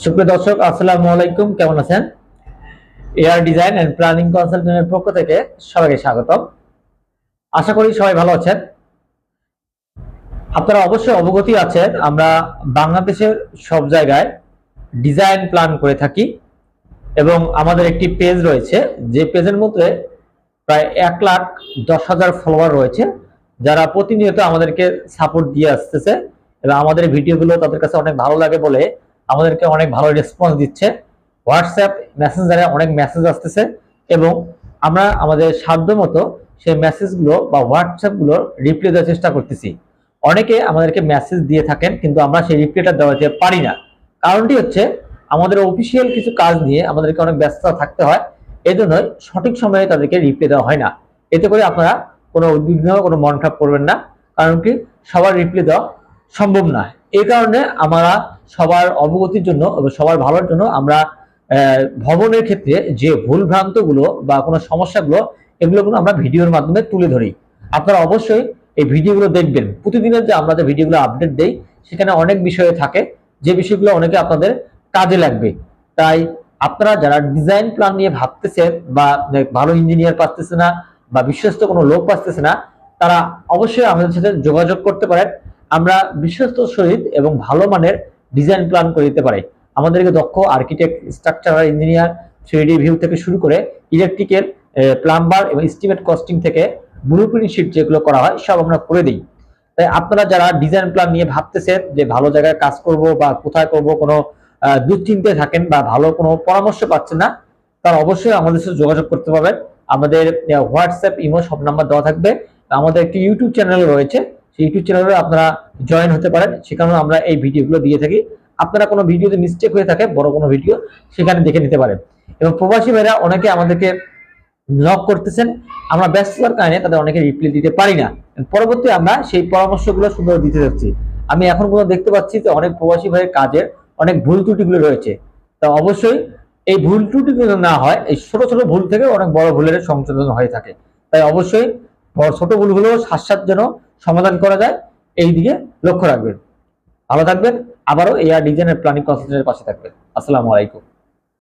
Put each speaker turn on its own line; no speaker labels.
সুপ্রিয় দর্শক, আসসালামু আলাইকুম। কেমন আছেন? এয়ার ডিজাইন এন্ড প্ল্যানিং কনসালটেন্টের পক্ষ থেকে সবাইকে স্বাগতম। আশা করি সবাই ভালো আছেন। আপনারা অবশ্যই অবগতি আছেন, আমরা বাংলাদেশের সব জায়গায় ডিজাইন প্ল্যান করে থাকি এবং আমাদের একটি পেজ রয়েছে, যে পেজের মধ্যে প্রায় এক লাখ দশ হাজার ফলোয়ার রয়েছে, যারা প্রতিনিয়ত আমাদেরকে সাপোর্ট দিয়ে আসতেছে এবং আমাদের ভিডিওগুলো তাদের কাছে অনেক ভালো লাগে বলে আমাদেরকে অনেক ভালো রেসপন্স দিচ্ছে। হোয়াটসঅ্যাপ মেসেঞ্জারে অনেক মেসেজ আসতেছে এবং আমরা আমাদের সাধ্য মতো সেই মেসেজগুলো বা হোয়াটসঅ্যাপগুলো রিপ্লাই দেওয়ার চেষ্টা করতেছি। অনেকে আমাদেরকে মেসেজ দিয়ে থাকেন কিন্তু আমরা সেই রিপ্লাইটা দেওয়াতে পারি না। কারণটি হচ্ছে আমাদের অফিসিয়াল কিছু কাজ নিয়ে আমাদেরকে অনেক ব্যস্ত থাকতে হয় এই জন্যই সঠিক সময়ে তাদেরকে রিপ্লাই দেওয়া হয় না। এতে করে আপনারা কোনো উদ্বিগ্ন, কোনো মন খারাপ করবেন না। কারণ কি, সবার রিপ্লাই দেওয়া সম্ভব না এই কারণে আমরা সবার অবগতির জন্য সবার ভালোর জন্য আমরা ভবনের ক্ষেত্রে যে ভুল ভ্রান্তগুলো বা কোনো সমস্যাগুলো এগুলো কিন্তু আমরা ভিডিওর মাধ্যমে তুলে ধরি। আপনারা অবশ্যই এই ভিডিওগুলো দেখবেন। প্রতিদিনের যে আমরা যে ভিডিওগুলো আপডেট দেই, সেখানে অনেক বিষয় থাকে। যে বিষয়গুলো অনেকে আপনাদের কাজে লাগবে। তাই আপনারা যারা ডিজাইন প্ল্যান নিয়ে ভাবতেছেন বা ভালো ইঞ্জিনিয়ার পাচ্তেছে না বা বিশ্বস্ত কোনো লোক পাচ্তেছে না, তারা অবশ্যই আমাদের সাথে যোগাযোগ করতে পারেন। আমরা বিশ্বস্ত সহিত এবং ভালো মানের ডিজাইন প্ল্যান করে দিতে পারি। আমাদেরকে দক্ষ architect structural engineer three view থেকে শুরু করে ইলেকট্রিক্যাল প্লাম্বার এবং এস্টিমেট কস্টিং থেকে ব্লু প্রিন্ট শিট যেগুলো করা হয়, সব আমরা করে দিই। তাই আপনারা যারা ডিজাইন প্ল্যান নিয়ে ভাবতেছেন যে ভালো জায়গায় কাজ করব বা কোথায় করব, কোনো দুশ্চিন্তায় থাকেন বা ভালো কোনো পরামর্শ পাচ্ছেন না, তারা অবশ্যই আমাদের সাথে যোগাযোগ করতে পারবেন। আমাদের হোয়াটসঅ্যাপ ইমো সব নাম্বার দেওয়া থাকবে। আমাদের একটি ইউটিউব চ্যানেল রয়েছে। সেই ইউটিউব চ্যানেলে আপনারা জয়েন হতে পারেন। সেখানে আমরা এই ভিডিওগুলো দিয়ে থাকি। আপনারা কোনো ভিডিওতে মিস্টেক হয়ে থাকে, বড় কোনো ভিডিও সেখানে দেখে নিতে পারেন। এবং প্রবাসী ভাইরা অনেকে আমাদেরকে লক করতেছেন। আমরা ব্যস্ততার কারণে তাদের অনেকে রিপ্লাই দিতে পারি না। পরবর্তী আমরা সেই পরামর্শগুলো সুন্দর দিতে যাচ্ছি। আমি এখন পর্যন্ত দেখতে পাচ্ছি যে অনেক প্রবাসী ভাইয়ের কাজের অনেক ভুল ত্রুটিগুলো রয়েছে। তা অবশ্যই এই ভুল ত্রুটিগুলো না হয়, এই ছোট ছোট ভুল থেকে অনেক বড় ভুলের সংশোধন হয়ে থাকে। তাই অবশ্যই ছোট ভুলগুলো সাত যেন সমাধান করা যায়, এই দিকে লক্ষ্য রাখবেন। ভালো থাকবেন, আবারও এআর ডিজাইনের প্ল্যানিং কনসালটেন্টের পাশে থাকবেন। আসসালামু আলাইকুম।